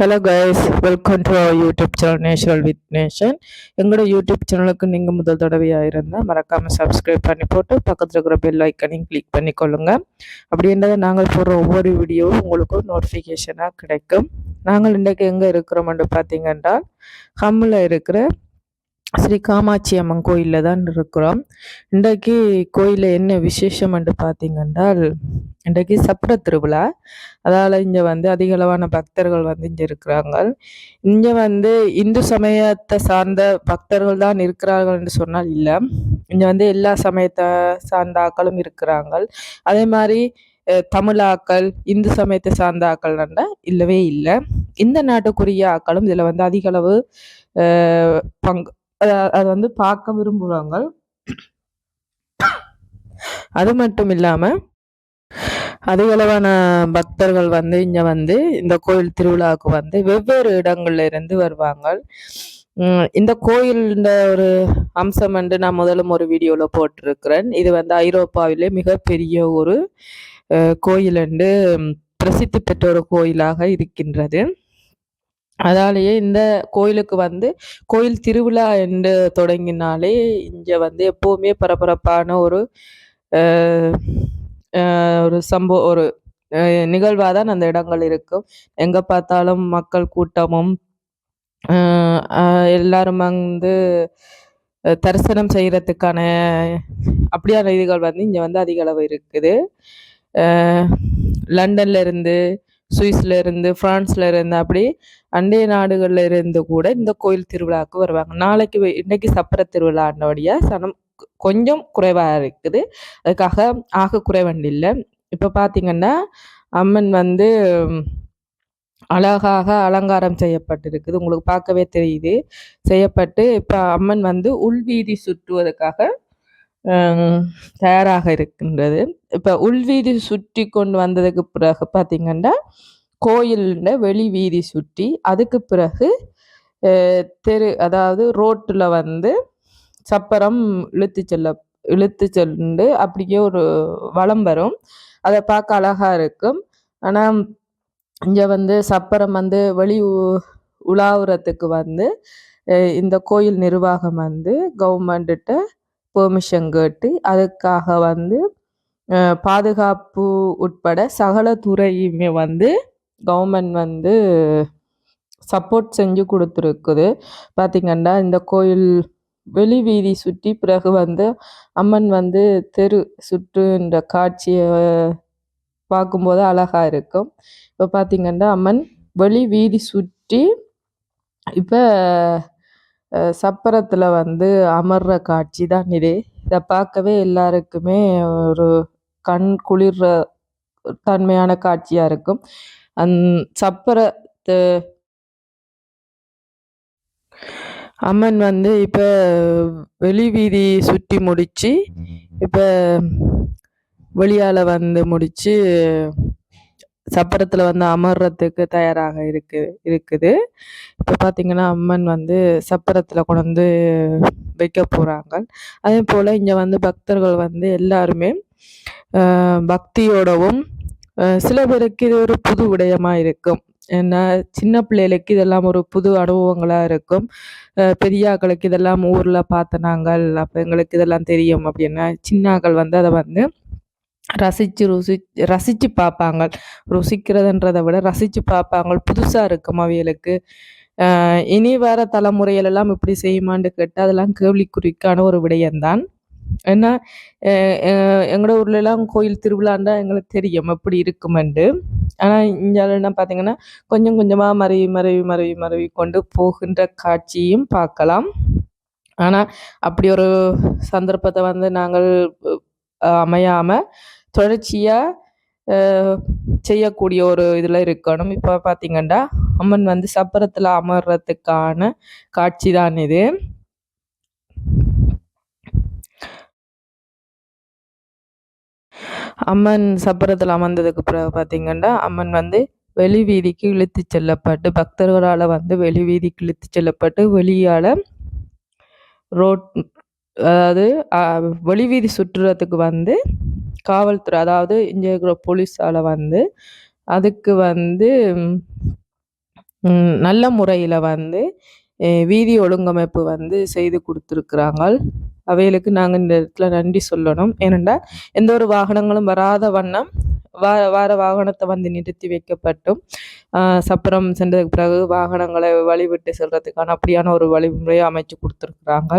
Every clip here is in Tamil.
Hello guys welcome to our YouTube channel natural with nation எங்களோட யூடியூப் சேனலுக்கு நீங்கள் முதல் தடவையாக இருந்தால் மறக்காமல் சப்ஸ்கிரைப் பண்ணி போட்டு பக்கத்தில் இருக்கிற பெல் ஐக்கனையும் கிளிக் பண்ணிக்கொள்ளுங்க. அப்படின்றத நாங்கள் போடுற ஒவ்வொரு வீடியோவும் உங்களுக்கு நோட்டிஃபிகேஷனாக கிடைக்கும். நாங்கள் இன்றைக்கு எங்கே இருக்கிறோம்னு பார்த்தீங்கன்னா ஹம்மில் இருக்கிற ஸ்ரீ காமாட்சி அம்மன் கோயிலில் தான் இருக்கிறோம். இன்றைக்கு கோயிலில் என்ன விசேஷம் என்று பார்த்தீங்கன்னா இன்றைக்கு சப்பர திருவிழா. அதால் இங்கே வந்து அதிகளவான பக்தர்கள் வந்து இங்கே இருக்கிறாங்க. இங்கே வந்து இந்து சமயத்தை சார்ந்த பக்தர்கள் தான் இருக்கிறார்கள் என்று சொன்னால் இல்லை. இங்கே வந்து எல்லா சமயத்தை சார்ந்த ஆக்களும் இருக்கிறாங்க. அதே மாதிரி தமிழாக்கள் இந்து சமயத்தை சார்ந்த ஆக்கள் இல்லவே இல்லை. இந்த நாட்டுக்குரிய ஆக்களும் இதில் வந்து அதிகளவு பங்கு அது வந்து பார்க்க விரும்புவாங்க அது மட்டும் இல்லாமல் அதிகளவான பக்தர்கள் வந்து இங்கே வந்து இந்த கோயில் திருவிழாவுக்கு வந்து வெவ்வேறு இடங்கள்ல இருந்து வருவாங்க. இந்த கோயில் இந்த ஒரு அம்சம் வந்து நான் முதலும் ஒரு வீடியோவில் போட்டிருக்கிறேன். இது வந்து ஐரோப்பாவிலே மிகப்பெரிய ஒரு கோயில் என்று பிரசித்தி பெற்ற ஒரு கோயிலாக இருக்கின்றது. அதாலேயே இந்த கோயிலுக்கு வந்து கோயில் திருவிழா என்று தொடங்கினாலே இங்கே வந்து எப்போவுமே பரபரப்பான ஒரு ஒரு சம்பவ ஒரு நிகழ்வாக தான் அந்த இடங்கள் இருக்கும். எங்கே பார்த்தாலும் மக்கள் கூட்டமும் எல்லாரும் வந்து தரிசனம் செய்கிறதுக்கான அப்படியான இதுகள் வந்து இங்கே வந்து அதிக அளவு இருக்குது. லண்டன்ல இருந்து சுவிஸ்ல இருந்து ஃப்ரான்ஸ்ல இருந்து அப்படி அண்டைய நாடுகள்ல இருந்து கூட இந்த கோயில் திருவிழாவுக்கு வருவாங்க. நாளைக்கு இன்னைக்கு சப்பர திருவிழாண்டபடியாக சனம் கொஞ்சம் குறைவாக இருக்குது. அதுக்காக ஆக குறைவண்டில்லை இப்போ பார்த்தீங்கன்னா அம்மன் வந்து அழகாக அலங்காரம் செய்யப்பட்டிருக்குது. உங்களுக்கு பார்க்கவே தெரியுது. செய்யப்பட்டு இப்போ அம்மன் வந்து உள்வீதி சுற்றுவதற்காக தயாராக இருக்கின்றது. இப்போ உள்வீதி சுற்றி கொண்டு வந்ததுக்கு பிறகு பார்த்திங்கன்னா கோயிலில் வெளி வீதி சுற்றி அதுக்கு பிறகு தெரு அதாவது ரோட்டில் வந்து சப்பரம் இழுத்து செல்ல இழுத்து சென்று அப்படியே ஒரு வளம் வரும். அதை பார்க்க அழகாக இருக்கும். ஆனால் இங்கே வந்து சப்பரம் வந்து வெளி உலாவுறத்துக்கு வந்து இந்த கோயில் நிர்வாகம் வந்து கவர்மெண்ட்டு பெர்மிஷன் கேட்டு அதுக்காக வந்து பாதுகாப்பு உட்பட சகல துறையுமே வந்து கவர்மெண்ட் வந்து சப்போர்ட் செஞ்சு கொடுத்துருக்குது. பார்த்திங்கன்னா இந்த கோயில் வெளி வீதி சுற்றி பிறகு வந்து அம்மன் வந்து தெரு சுற்றுன்ற காட்சியை பார்க்கும்போது அழகாக இருக்கும். இப்போ பார்த்திங்கன்னா அம்மன் வெளி வீதி சுற்றி இப்போ சப்பரத்தில் வந்து அமர்ற காட்சி தான் இது. இதை பார்க்கவே எல்லாருக்குமே ஒரு கண் குளிர்ற தன்மையான காட்சியாக இருக்கும். அந் சப்பரத்து அம்மன் வந்து இப்போ வெளி வீதி சுற்றி முடித்து இப்போ வெளியால் வந்து முடித்து சப்பரத்தில் வந்து அமர்றதுக்கு தயாராக இருக்கு இருக்குது. இப்போ பார்த்தீங்கன்னா அம்மன் வந்து சப்பரத்தில் கொண்டு வந்து வைக்க போகிறாங்க அதே போல் இங்கே வந்து பக்தர்கள் வந்து எல்லாருமே பக்தியோடவும் சில பேருக்கு இது ஒரு புது விடயமாக இருக்கும். ஏன்னா சின்ன பிள்ளைகளுக்கு இதெல்லாம் ஒரு புது அனுபவங்களாக இருக்கும். பெரியாக்களுக்கு இதெல்லாம் ஊரில் பார்த்த நாங்கள் அப்போ எங்களுக்கு இதெல்லாம் தெரியும் அப்படின்னா சின்னாக்கள் வந்து அதை வந்து ரசித்து ருசி ரசித்து பார்ப்பாங்க ருசிக்கிறதுன்றதை விட ரசித்து பார்ப்பாங்க புதுசாக இருக்கும் அவைகளுக்கு இனி வர தலைமுறையிலெல்லாம் இப்படி செய்யுமான்னு கேட்டால் அதெல்லாம் கேள்விக்குறிக்கான ஒரு விடயம்தான். ஏன்னா எங்களோட ஊர்லலாம் கோயில் திருவிழாண்டா எங்களுக்கு தெரியும் எப்படி இருக்குமெண்டு ஆனால் இங்கே பார்த்தீங்கன்னா கொஞ்சம் கொஞ்சமாக மறைவி மறைவி மறைவி மருவி கொண்டு போகின்ற காட்சியும் பார்க்கலாம். ஆனால் அப்படி ஒரு சந்தர்ப்பத்தை வந்து நாங்கள் அமையாமல் தொடர்ச்சியாக செய்யக்கூடிய ஒரு இதில் இருக்கணும். இப்போ பார்த்தீங்கன்னா அம்மன் வந்து சப்பரத்தில் அமர்றதுக்கான காட்சி தான் இது. அம்மன் சப்பரத்தில் அமர்ந்ததுக்கு பிறகு பார்த்தீங்கன்னா அம்மன் வந்து வெளி வீதிக்கு இழுத்து செல்லப்பட்டு பக்தர்களால் வந்து வெளி வீதிக்கு இழுத்து செல்லப்பட்டு வெளியால் ரோட் அதாவது வெளி வீதி சுற்றுறதுக்கு வந்து காவல்துறை அதாவது இங்கே இருக்கிற போலீஸால் வந்து அதுக்கு வந்து நல்ல முறையில் வந்து வீதி ஒழுங்கமைப்பு வந்து செய்து கொடுத்துருக்குறாங்க அவைகளுக்கு நாங்கள் இந்த இடத்துல நன்றி சொல்லணும். ஏனென்றால் எந்த ஒரு வாகனங்களும் வராத வண்ணம் வா வார வாகனத்தை வந்து நிறுத்தி வைக்கப்பட்டும். சப்பரம் சென்றதுக்கு பிறகு வாகனங்களை வழிவிட்டு செல்றதுக்கான அப்படியான ஒரு வழிமுறையை அமைச்சு கொடுத்துருக்குறாங்க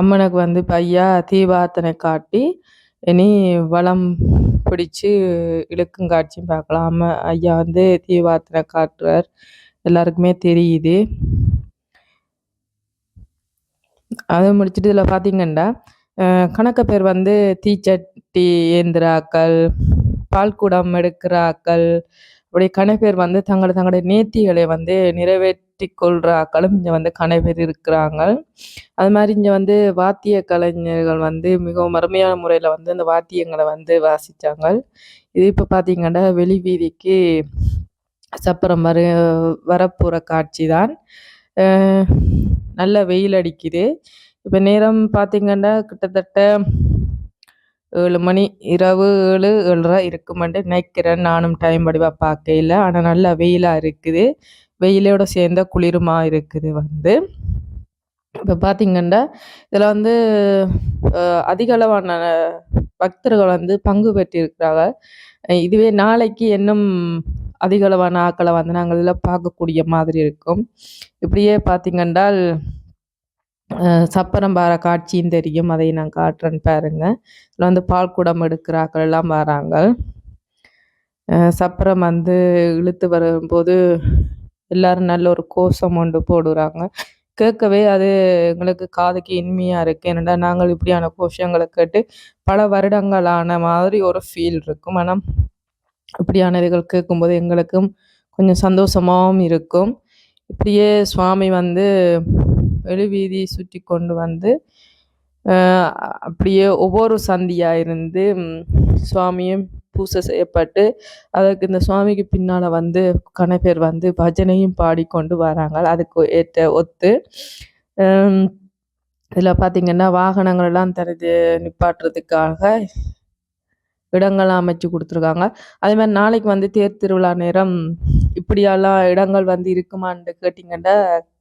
அம்மனுக்கு வந்து பையா தீபாத்தனை காட்டி இனி வளம் பிடிச்சு இழுக்கும் காட்சியும் பார்க்கலாம். அம்மா ஐயா வந்து தீபாத்தனை காட்டுறார். எல்லாருக்குமே தெரியுது. அதை முடிச்சுட்டு இதில் பார்த்தீங்கன்னா கணக்க பேர் வந்து தீச்சட்டி ஏந்திராக்கள் பால்குடம் எடுக்கிறாக்கள் அப்படி கணப்பேர் வந்து தங்களோட தங்களுடைய நேர்த்திகளை வந்து நிறைவேற்றி கொள்கிற ஆக்களும் இங்கே வந்து கணப்பேர் இருக்கிறாங்க. அது மாதிரி இங்கே வந்து வாத்திய கலைஞர்கள் வந்து மிகவும் அருமையான முறையில் வந்து அந்த வாத்தியங்களை வந்து வாசித்தாங்க இது இப்போ பார்த்தீங்கன்னா வெளி வீதிக்கு சப்பரம் வர வரப்போகிற காட்சி தான். நல்ல வெயில் அடிக்குது. இப்போ நேரம் பார்த்தீங்கன்னா கிட்டத்தட்ட ஏழு மணி இரவு ஏழு ஏழரை இருக்குமெண்டு நினைக்கிறேன். நானும் டைம் வடிவாக பார்க்கையில ஆனால் நல்லா வெயிலாக இருக்குது. வெயிலோட சேர்ந்த குளிருமா இருக்குது வந்து. இப்போ பார்த்தீங்கன்னா இதில் வந்து அதிக அளவான பக்தர்கள் வந்து பங்கு பெற்றிருக்கிறாங்க. இதுவே நாளைக்கு இன்னும் அதிக அளவான ஆக்களை வந்து நாங்கள் இதில் பார்க்கக்கூடிய மாதிரி இருக்கும். இப்படியே பார்த்தீங்கன்றால் சப்பரம் பார காட்சியும் தெரியும். அதை நான் காட்டுறேன்னு பாருங்க. இதில் வந்து பால் குடம் எடுக்கிறாக்கள் எல்லாம் வராங்க. சப்பரம் வந்து இழுத்து வரும்போது எல்லாரும் நல்ல ஒரு கோஷம் ஒன்று போடுறாங்க. கேட்கவே அது எங்களுக்கு காதுக்கு இனிமையாக இருக்குது என்னடா நாங்கள் இப்படியான கோஷங்களை கேட்டு பல வருடங்களான மாதிரி ஒரு ஃபீல் இருக்கும். ஆனால் இப்படியான இதுகள் கேட்கும்போது எங்களுக்கும் கொஞ்சம் சந்தோஷமாகவும் இருக்கும். இப்படியே சுவாமி வந்து வெளிவீதி சுற்றி கொண்டு வந்து அப்படியே ஒவ்வொரு சந்தியாக இருந்து சுவாமியும் பூசை செய்யப்பட்டு அதற்கு இந்த சுவாமிக்கு பின்னால் வந்து கணப்பேர் வந்து பஜனையும் பாடிக்கொண்டு வராங்க. அதுக்கு ஏற்ற ஒத்து இதில் பார்த்திங்கன்னா வாகனங்கள்லாம் தனது நிப்பாட்டுறதுக்காக இடங்கள்லாம் அமைச்சு கொடுத்துருக்காங்க. அதே மாதிரி நாளைக்கு வந்து தேர் திருவிழா நேரம் இப்படியெல்லாம் இடங்கள் வந்து இருக்குமான்னு கேட்டிங்கன்னா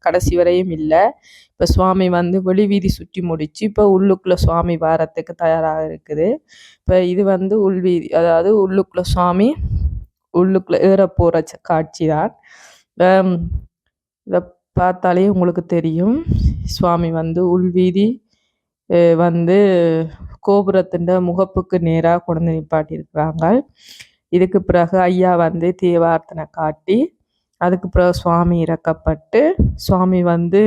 கடைசி வரையும் இல்லை. இப்போ சுவாமி வந்து வெளி வீதி சுற்றி முடிச்சு இப்போ உள்ளுக்குள்ளே சுவாமி வாரத்துக்கு தயாராக இருக்குது. இப்போ இது வந்து உள்வீதி அதாவது உள்ளுக்குள்ளே சுவாமி உள்ளுக்குள்ளே ஏற போகிற காட்சி தான் இதை பார்த்தாலே உங்களுக்கு தெரியும். சுவாமி வந்து உள்வீதி வந்து கோபுரத்தின் முகப்புக்கு நேராக கொண்டு நிப்பாட்டியிருக்கிறாங்க. இதுக்கு பிறகு ஐயா வந்து தீவார்த்தனை காட்டி அதுக்கு பிறகு சுவாமி இறக்கப்பட்டு சுவாமி வந்து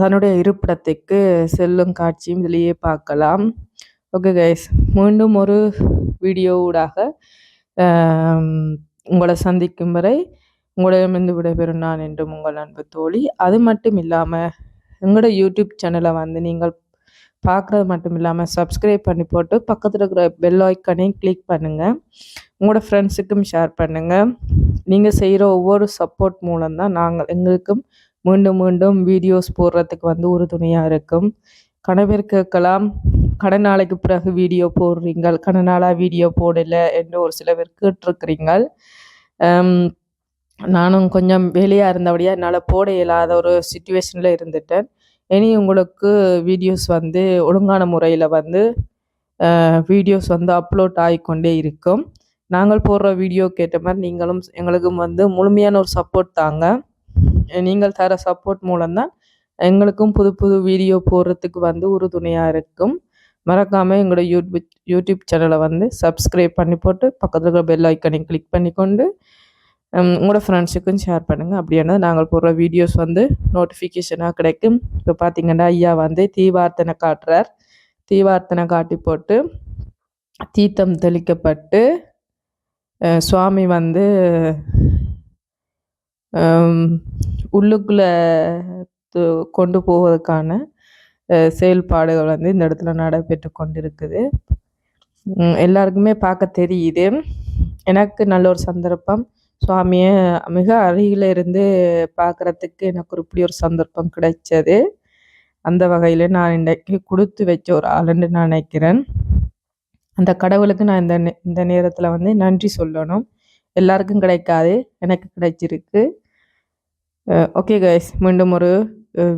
தன்னுடைய இருப்பிடத்துக்கு செல்லும் காட்சியும் இதிலேயே பார்க்கலாம். ஓகே கைஸ் மீண்டும் ஒரு வீடியோ ஊடாக உங்களை சந்திக்கும் வரை உங்களிடமிருந்து விடைபெறும் நான் என்றும் உங்கள் அன்பு தோழி. அது மட்டும் இல்லாமல் எங்களோட யூடியூப் சேனலை வந்து நீங்கள் பார்க்குறது மட்டும் இல்லாமல் சப்ஸ்கிரைப் பண்ணி போட்டு பக்கத்தில் இருக்கிற பெல் ஐக்கனையும் கிளிக் பண்ணுங்கள் உங்களோட ஃப்ரெண்ட்ஸுக்கும் ஷேர் பண்ணுங்கள் நீங்கள் செய்கிற ஒவ்வொரு சப்போர்ட் மூலம்தான் நாங்கள் எங்களுக்கும் மீண்டும் மீண்டும் வீடியோஸ் போடுறதுக்கு வந்து உறுதுணையாக இருக்கும். கணவர் கேட்கலாம் கடை நாளைக்கு பிறகு வீடியோ போடுறீங்கள் கடை நாளாக வீடியோ போடலை என்று ஒரு சில பேர் கேட்டிருக்கிறீங்கள் நானும் கொஞ்சம் வேலையாக இருந்தபடியாக என்னால் போட இயலாத ஒரு சுச்சுவேஷனில் இருந்துட்டேன். இனி உங்களுக்கு வீடியோஸ் வந்து ஒழுங்கான முறையில் வந்து வீடியோஸ் வந்து அப்லோட் ஆகிக்கொண்டே இருக்கும் நாங்கள் போடுற வீடியோ கேட்ட மாதிரி நீங்களும் எங்களுக்கும் வந்து முழுமையான ஒரு சப்போர்ட் தாங்க நீங்கள் தர சப்போர்ட் மூலம்தான் எங்களுக்கும் புது புது வீடியோ போடுறதுக்கு வந்து உறுதுணையாக இருக்கும் மறக்காமல் எங்களோட யூடியூப் யூடியூப் சேனலை வந்து சப்ஸ்கிரைப் பண்ணி போட்டு பக்கத்தில் இருக்கிற பெல் ஐக்கனையும் கிளிக் பண்ணிக்கொண்டு உங்களோட ஃப்ரெண்ட்ஸுக்கும் ஷேர் பண்ணுங்கள் அப்படின்னா நாங்கள் போடுற வீடியோஸ் வந்து நோட்டிஃபிகேஷனாக கிடைக்கும். இப்போ பார்த்தீங்கன்னா ஐயா வந்து தீவார்த்தனை காட்டுறார். தீவார்த்தனை காட்டி போட்டு தீர்த்தம் தெளிக்கப்பட்டு சுவாமி வந்து உள்ளுக்குள்ளே கொண்டு போவதற்கான செயல்பாடுகள் வந்து இந்த இடத்துல நடைபெற்று கொண்டிருக்குது. எல்லாருக்குமே பார்க்க தெரியுது. எனக்கு நல்ல ஒரு சந்தர்ப்பம். சுவாமியை மிக அருகில் இருந்து பார்க்குறதுக்கு எனக்கு ஒரு இப்படி ஒரு சந்தர்ப்பம் கிடைச்சது. அந்த வகையில் நான் இன்றைக்கு கொடுத்து வச்ச ஒரு ஆளுன்னு நான் நினைக்கிறேன். அந்த கடவுளுக்கு நான் இந்த இந்த நேரத்தில் வந்து நன்றி சொல்லணும். எல்லாருக்கும் கிடைக்காது எனக்கு கிடைச்சிருக்கு. ஓகே கைஸ் மீண்டும் ஒரு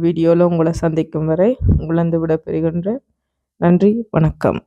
வீடியோவில் உங்களை சந்திக்கும் வரை உங்களந்து விட பெறுகின்ற நன்றி வணக்கம்.